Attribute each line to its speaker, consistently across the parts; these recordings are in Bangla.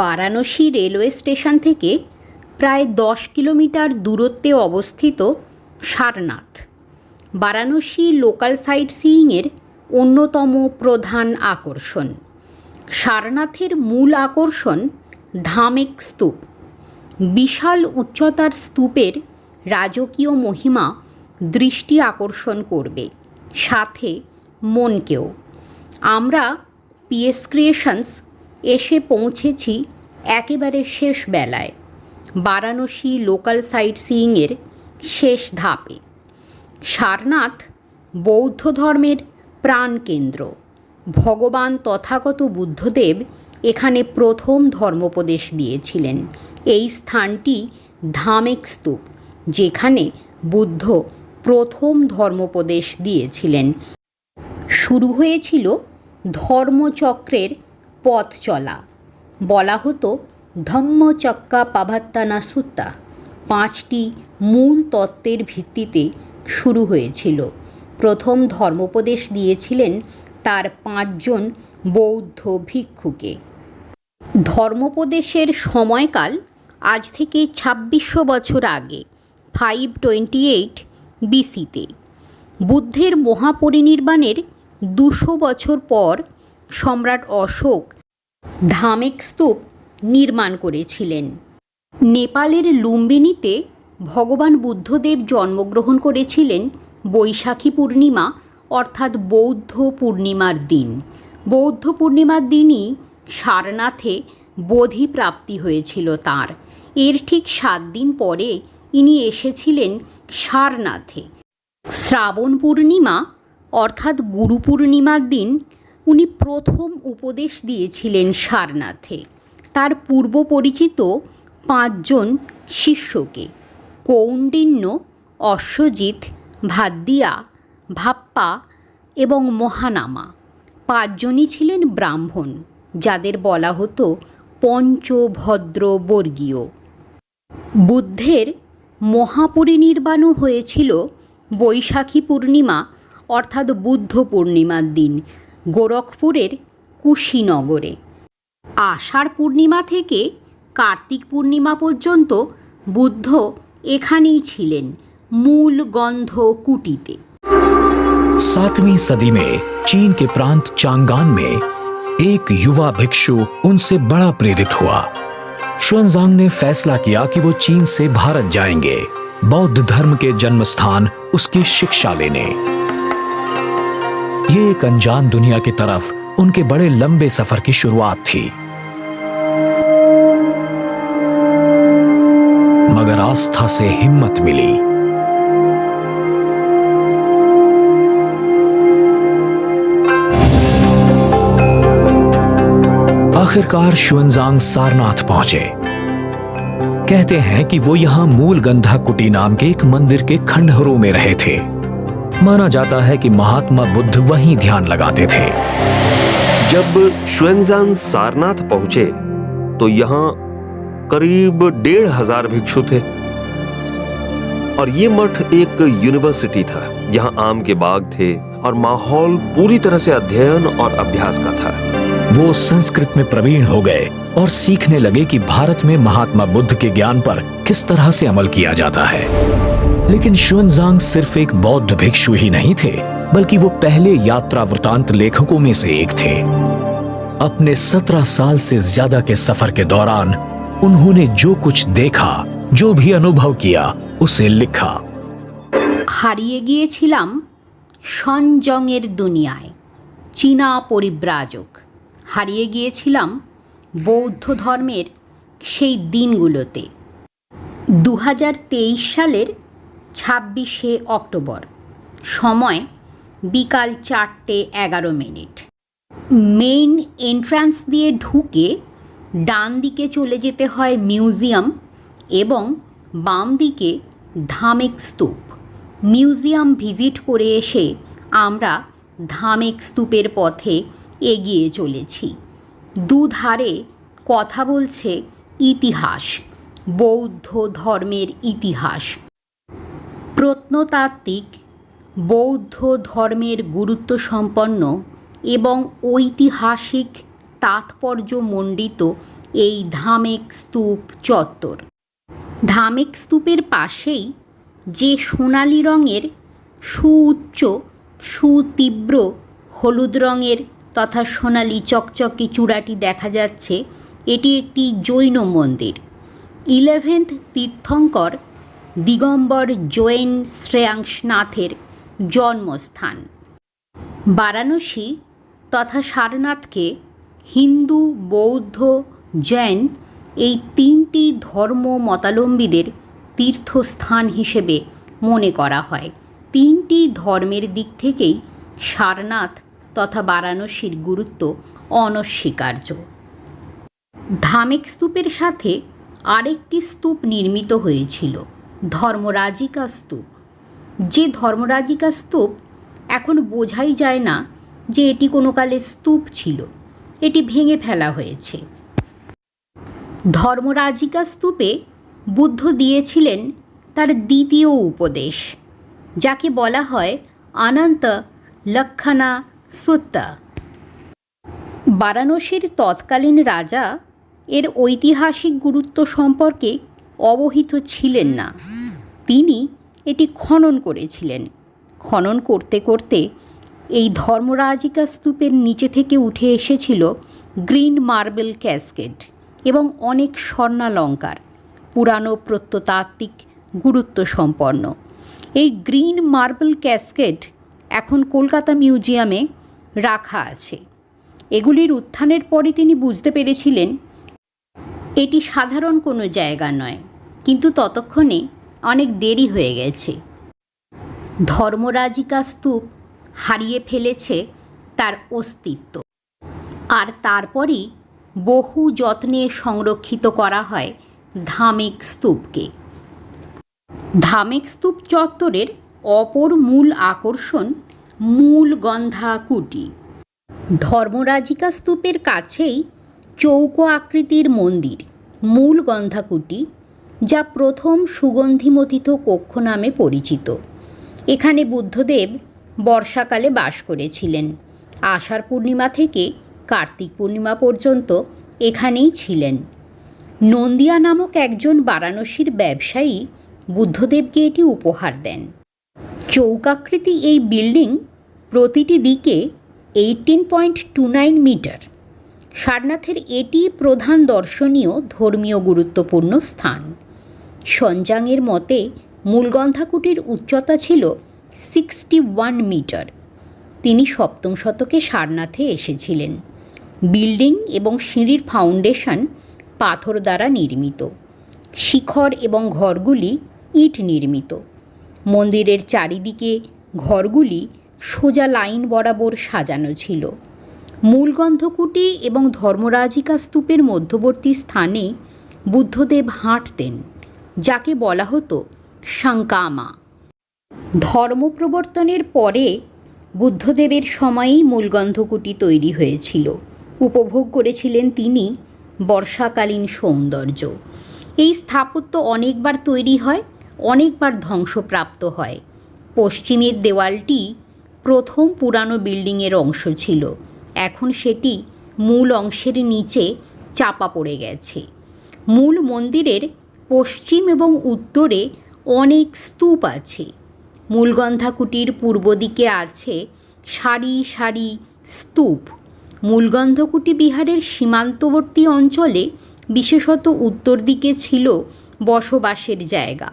Speaker 1: বারাণসী রেলওয়ে স্টেশন থেকে প্রায় দশ কিলোমিটার দূরত্বে অবস্থিত সারনাথ। বারাণসী লোকাল সাইট সিইংয়ের অন্যতম প্রধান আকর্ষণ। সারনাথের মূল আকর্ষণ ধামেক স্তূপ। বিশাল উচ্চতার স্তূপের রাজকীয় মহিমা দৃষ্টি আকর্ষণ করবে, সাথে মনকেও। আমরা পিএস ক্রিয়েশনস এসে পৌঁছেছি একেবারে শেষ বেলায়, বারাণসী লোকাল সাইট সিইংয়ের শেষ ধাপে। সারনাথ বৌদ্ধ ধর্মের প্রাণকেন্দ্র ভগবান তথাগত বুদ্ধদেব এখানে প্রথম ধর্মোপদেশ দিয়েছিলেন। এই স্থানটি ধামেক স্তূপ, যেখানে বুদ্ধ প্রথম ধর্মোপদেশ দিয়েছিলেন। শুরু হয়েছিল ধর্মচক্রের পথ চলা। বলা হতো ধম্মচক্কা পাভাত্তানা সুত্তা। পাঁচটি মূল তত্ত্বের ভিত্তিতে শুরু হয়েছিল। প্রথম ধর্মোপদেশ দিয়েছিলেন তার পাঁচজন বৌদ্ধ ভিক্ষুকে। ধর্মোপদেশের সময়কাল আজ থেকে ছাব্বিশশো বছর আগে, ফাইভ টোয়েন্টি এইট বিসিতে বুদ্ধের মহাপরিনির্বাণের দুশো বছর পর সম্রাট অশোক ধামেক স্তূপ নির্মাণ করেছিলেন। নেপালের লুম্বিনীতে ভগবান বুদ্ধদেব জন্মগ্রহণ করেছিলেন বৈশাখী পূর্ণিমা, অর্থাৎ বৌদ্ধ পূর্ণিমার দিন। বৌদ্ধ পূর্ণিমার দিনই সারনাথে বোধি প্রাপ্তি হয়েছিল তার। এর ঠিক সাত দিন পরে ইনি এসেছিলেন সারনাথে। শ্রাবণ পূর্ণিমা, অর্থাৎ গুরু পূর্ণিমার দিন উনি প্রথম উপদেশ দিয়েছিলেন সারনাথে। তার পূর্ব পরিচিত পাঁচজন শিষ্যকে কৌণ্ডিন্য অশ্বজিৎ ভাদ্দিয়া ভাপ্পা এবং মহানামা। পাঁচজনই ছিলেন ব্রাহ্মণ, যাদের বলা হতো পঞ্চভদ্র বর্গীয়। বুদ্ধের মহাপরিনির্বাণও হয়েছিল বৈশাখী পূর্ণিমা, অর্থাৎ বুদ্ধ পূর্ণিমার দিন। গোরখপুরের কুশীনগরে আষাঢ় পূর্ণিমা থেকে কার্তিক পূর্ণিমা পর্যন্ত বুদ্ধ এখানেই ছিলেন মূল গন্ধ কুটিতে
Speaker 2: सातवीं सदी में चीन के प्रांत चांगान में एक युवा भिक्षु उनसे बड़ा प्रेरित हुआ शुअनजांग ने फैसला किया कि वो चीन से भारत जाएंगे बौद्ध धर्म के जन्म स्थान उसकी शिक्षा लेने ये एक अनजान दुनिया की तरफ़ उनके बड़े लंबे सफ़र की शुरुआत थी। मगर आस्था से हिम्मत मिली। आखिरकार शुअनजांग सारनाथ पहुँचे। कहते हैं कि वो यहाँ मूल गंधा कुटी नाम के एक मंदिर के खंडहरों में रहे थे। माना जाता है कि महात्मा बुद्ध वहीं ध्यान लगाते थे।
Speaker 3: जब श्वेंजान सारनाथ पहुँचे तो यहाँ करीब डेढ़ हज़ार भिक्षु थे। और ये मठ एक यूनिवर्सिटी था यहाँ आम के बाग थे और माहौल पूरी तरह से अध्ययन और अभ्यास का था।
Speaker 2: वो संस्कृत में प्रवीण हो गए और सीखने लगे कि भारत में महात्मा बुद्ध के ज्ञान पर किस तरह से अमल किया जाता है। लेकिन शुअनजांग सिर्फ एक बौद्ध भिक्षु ही नहीं थे बल्कि वो पहले यात्रा वृतांत लेखकों में से एक थे अपने सत्रह साल से ज्यादा के सफर के दौरान उन्होंने जो कुछ देखा जो भी अनुभव किया उसे लिखा
Speaker 1: হারিয়ে গিয়েছিলাম সঞ্জংয়ের দুনিয়ায় চীনা পরিব্রাজক হারিয়ে গিয়েছিলাম বৌদ্ধ ধর্মের সেই দিনগুলোতে দু হাজার তেইশ সালের ছাব্বিশে অক্টোবর। সময় বিকাল চারটে এগারো মিনিট। মেইন এন্ট্রান্স দিয়ে ঢুকে ডান দিকে চলে যেতে হয় মিউজিয়াম এবং বাম দিকে ধামেক স্তূপ। মিউজিয়াম ভিজিট করে এসে আমরা ধামেক স্তূপের পথে এগিয়ে চলেছি। দুধারে কথা বলছে ইতিহাস, বৌদ্ধ ধর্মের ইতিহাস। প্রত্নতাত্ত্বিক, বৌদ্ধ ধর্মের গুরুত্ব সম্পন্ন এবং ঐতিহাসিক তাৎপর্যমণ্ডিত এই ধামেক স্তূপ চত্বর। ধামেক স্তূপের পাশেই যে সোনালি রঙের সুউচ্চ, সুতীব্র হলুদ রঙের তথা সোনালি চকচকে চূড়াটি দেখা যাচ্ছে, এটি একটি জৈন মন্দির। ইলেভেন্থ তীর্থঙ্কর দিগম্বর জৈন শ্রেয়াংশনাথের জন্মস্থান। বারাণসী তথা সারনাথকে হিন্দু, বৌদ্ধ, জৈন এই তিনটি ধর্ম মতালম্বীদের তীর্থস্থান হিসেবে মনে করা হয়। তিনটি ধর্মের দিক থেকেই সারনাথ তথা বারাণসীর গুরুত্ব অনস্বীকার্য। ধামেক স্তূপের সাথে আরেকটি স্তূপ নির্মিত হয়েছিল। ধর্মরাজিকা স্তূপ। যে ধর্মরাজিকা স্তূপ এখন বোঝাই যায় না যে এটি কোনো কালে স্তূপ ছিল। এটি ভেঙে ফেলা হয়েছে। ধর্মরাজিকা স্তূপে বুদ্ধ দিয়েছিলেন তার দ্বিতীয় উপদেশ, যাকে বলা হয় অনন্ত লক্ষণা সুত্তা। বারাণসীর তৎকালীন রাজা এর ঐতিহাসিক গুরুত্ব সম্পর্কে অবহিত ছিলেন না। তিনি এটি খনন করেছিলেন। খনন করতে করতে এই ধর্মরাজিকা স্তূপের নিচে থেকে উঠে এসেছিল গ্রিন মার্বেল ক্যাসকেট এবং অনেক স্বর্ণালঙ্কার, পুরানো প্রত্নতাত্ত্বিক গুরুত্ব সম্পন্ন। এই গ্রিন মার্বেল ক্যাসকেট এখন কলকাতা মিউজিয়ামে রাখা আছে। এগুলির উত্থানের পরে তিনি বুঝতে পেরেছিলেন, এটি সাধারণ কোনো জায়গা নয়। কিন্তু ততক্ষণে অনেক দেরি হয়ে গেছে। ধর্মরাজিকা স্তূপ হারিয়ে ফেলেছে তার অস্তিত্ব। আর তারপরই বহু যত্নে সংরক্ষিত করা হয় ধামেক স্তূপকে। ধামেক স্তূপ চত্বরের অপর মূল আকর্ষণ মূল গন্ধা কুটি ধর্মরাজিকা স্তূপের কাছেই চৌকো আকৃতির মন্দির, মূল গন্ধাকুটি যা প্রথম সুগন্ধিমথিত কক্ষ নামে পরিচিত। এখানে বুদ্ধদেব বর্ষাকালে বাস করেছিলেন। আষাঢ় পূর্ণিমা থেকে কার্তিক পূর্ণিমা পর্যন্ত এখানেই ছিলেন। নন্দিয়া নামক একজন বারাণসীর ব্যবসায়ী বুদ্ধদেবকে এটি উপহার দেন। চৌকাকৃতি এই বিল্ডিং প্রতিটি দিকে eighteen point two nine metre. সারনাথের এটি প্রধান দর্শনীয় ধর্মীয় গুরুত্বপূর্ণ স্থান। সঞ্জাংয়ের মতে, মূলগন্ধাকুটির উচ্চতা ছিল সিক্সটি ওয়ান মিটার। তিনি সপ্তম শতকে সারনাথে এসেছিলেন। বিল্ডিং এবং সিঁড়ির ফাউন্ডেশন পাথর দ্বারা নির্মিত। শিখর এবং ঘরগুলি ইট নির্মিত। মন্দিরের চারিদিকে ঘরগুলি সোজা লাইন বরাবর সাজানো ছিল। মূলগন্ধকুটি এবং ধর্মরাজিকা স্তূপের মধ্যবর্তী স্থানে বুদ্ধদেব হাঁটতেন। যাকে বলা হতো শঙ্কামা। ধর্মপ্রবর্তনের পরে বুদ্ধদেবের সময়েই মূলগন্ধকুটি তৈরি হয়েছিল। উপভোগ করেছিলেন তিনি বর্ষাকালীন সৌন্দর্য। এই স্থাপত্য অনেকবার তৈরি হয়, অনেকবার ধ্বংসপ্রাপ্ত হয়। পশ্চিমের দেওয়ালটি প্রথম পুরানো বিল্ডিংয়ের অংশ ছিল। এখন সেটি মূল অংশের নিচে চাপা পড়ে গেছে। মূল মন্দিরের পশ্চিম এবং উত্তরে অনেক স্তূপ আছে। মূলগন্ধাকুটির পূর্ব দিকে আছে সারি সারি স্তূপ। মূলগন্ধকুটি বিহারের সীমান্তবর্তী অঞ্চলে, বিশেষত উত্তর দিকে ছিল বসবাসের জায়গা।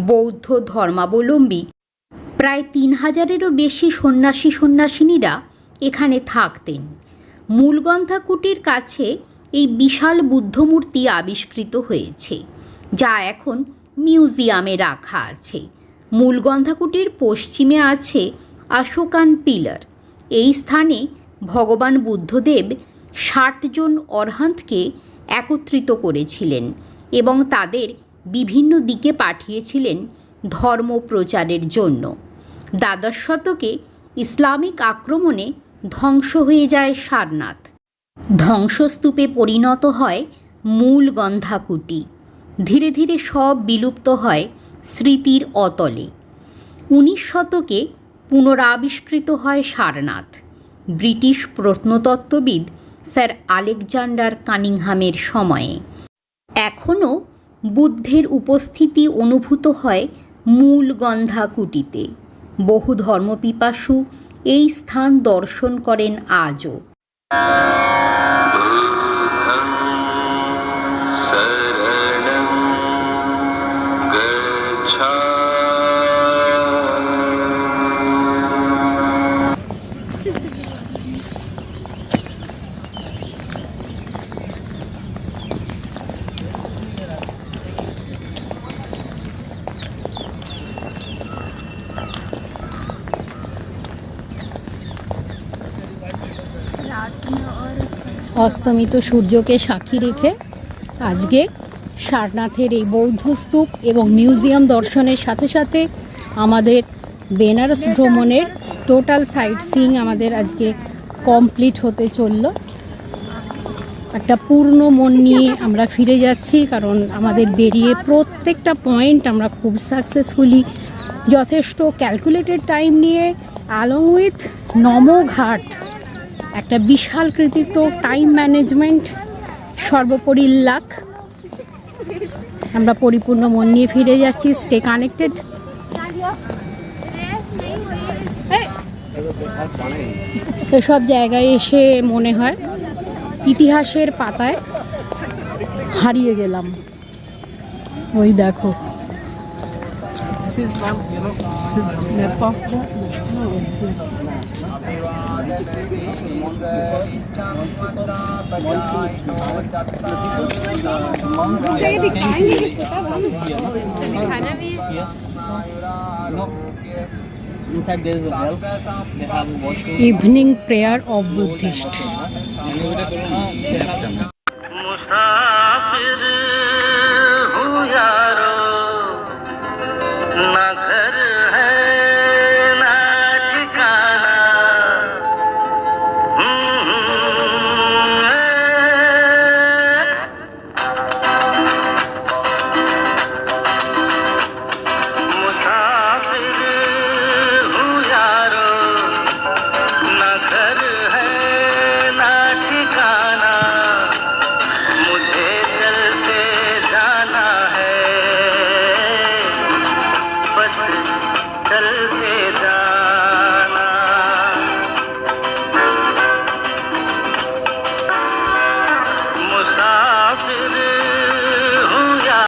Speaker 1: বৌদ্ধ ধর্মাবলম্বী প্রায় তিন হাজারেরও বেশি সন্ন্যাসী সন্ন্যাসিনীরা এখানে থাকতেন। মূলগন্ধা কুটির কাছে এই বিশাল বুদ্ধমূর্তি আবিষ্কৃত হয়েছে। যা এখন মিউজিয়ামে রাখা আছে। মূলগন্ধাকুটির পশ্চিমে আছে অশোকান পিলার। এই স্থানে ভগবান বুদ্ধদেব ষাটজন অরহান্তকে একত্রিত করেছিলেন এবং তাদের বিভিন্ন দিকে পাঠিয়েছিলেন ধর্ম প্রচারের জন্য। দ্বাদশ শতকে ইসলামিক আক্রমণে ধ্বংস হয়ে যায় সারনাথ। ধ্বংসস্তূপে পরিণত হয় মূল গন্ধাকুটি ধীরে ধীরে সব বিলুপ্ত হয় স্মৃতির অতলে। উনিশ শতকে পুনরাবিষ্কৃত হয় সারনাথ। ব্রিটিশ প্রত্নতত্ত্ববিদ
Speaker 4: স্যার আলেকজান্ডার কানিংহামের সময়ে। এখনও বুদ্ধের উপস্থিতি অনুভূত হয় মূল গন্ধা কুটিতে বহু ধর্মপিপাসু এই স্থান দর্শন করেন আজও। অস্তমিত সূর্যকে সাক্ষী রেখে আজকে সারনাথের এই বৌদ্ধ স্তূপ এবং মিউজিয়াম দর্শনের সাথে সাথে আমাদের বেনারস ভ্রমণের টোটাল সাইট সিইং আমাদের আজকে কমপ্লিট হতে চলল। একটা পূর্ণ মন নিয়ে আমরা ফিরে যাচ্ছি, কারণ আমাদের বেরিয়ে প্রত্যেকটা পয়েন্ট আমরা খুব সাকসেসফুলি যথেষ্ট ক্যালকুলেটেড টাইম নিয়ে অ্যালং উইথ নমঘাট একটা বিশাল কৃতিত্ব টাইম ম্যানেজমেন্ট সর্বোপরি লাক আমরা পরিপূর্ণ মন নিয়ে ফিরে যাচ্ছি স্টে কানেক্টেড এসব জায়গায় এসে মনে হয় ইতিহাসের পাতায় হারিয়ে গেলাম। ওই দেখো।
Speaker 5: is
Speaker 6: one, you know, left of the. Inside there is a bell. They have a washroom. Evening prayer of Buddhist.